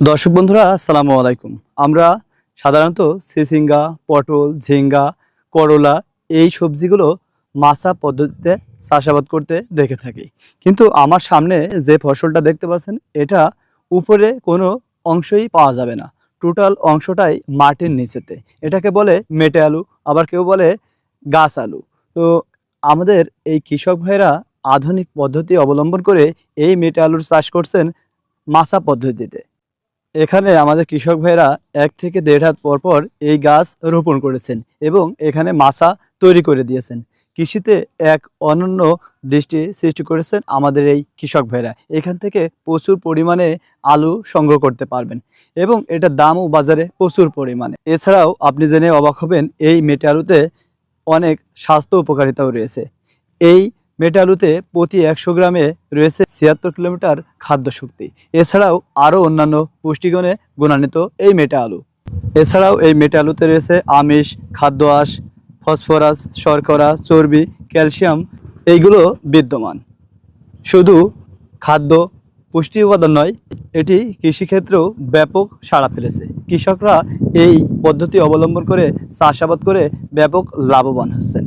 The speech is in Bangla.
দর্শক বন্ধুরা, আসসালামু আলাইকুম। আমরা সাধারণত সিসিঙ্গা, পটল, ঝিঙ্গা, করলা এই সবজিগুলো মাছা পদ্ধতিতে চাষাবাদ করতে দেখে থাকি। কিন্তু আমার সামনে যে ফসলটা দেখতে পাচ্ছেন, এটা উপরে কোনো অংশই পাওয়া যাবে না। টোটাল অংশটাই মাটির নিচেতে। এটাকে বলে মেটে আলু, আবার কেউ বলে গাছ আলু। তো আমাদের এই কৃষক ভাইরা আধুনিক পদ্ধতি অবলম্বন করে এই মেটে আলুর চাষ করছেন মাছা পদ্ধতিতে। এখানে আমাদের কৃষক ভাইরা এক থেকে দেড় হাত পর পর এই গাছ রোপণ করেছেন এবং এখানে মাছা তৈরি করে দিয়েছেন। কৃষিতে এক অনন্য দৃষ্টি সৃষ্টি করেছেন আমাদের এই কৃষক ভাইরা। এখান থেকে প্রচুর পরিমাণে আলু সংগ্রহ করতে পারবেন এবং এটার দামও বাজারে প্রচুর পরিমাণে। এছাড়াও আপনি জেনে অবাক হবেন, এই মেটে আলুতে অনেক স্বাস্থ্য উপকারিতাও রয়েছে। এই মেটে আলুতে প্রতি একশো গ্রামে রয়েছে ছিয়াত্তর কিলোমিটার খাদ্য শক্তি। এছাড়াও আরও অন্যান্য পুষ্টিগুণে গুণান্বিত এই মেটা আলু। এছাড়াও এই মেটা আলুতে রয়েছে আমিষ, খাদ্য আঁশ, ফসফরাস, শর্করা, চর্বি, ক্যালসিয়াম, এইগুলো বিদ্যমান। শুধু খাদ্য পুষ্টি উপাদান নয়, এটি কৃষিক্ষেত্রেও ব্যাপক সাড়া ফেলেছে। কৃষকরা এই পদ্ধতি অবলম্বন করে চাষাবাদ করে ব্যাপক লাভবান হচ্ছেন।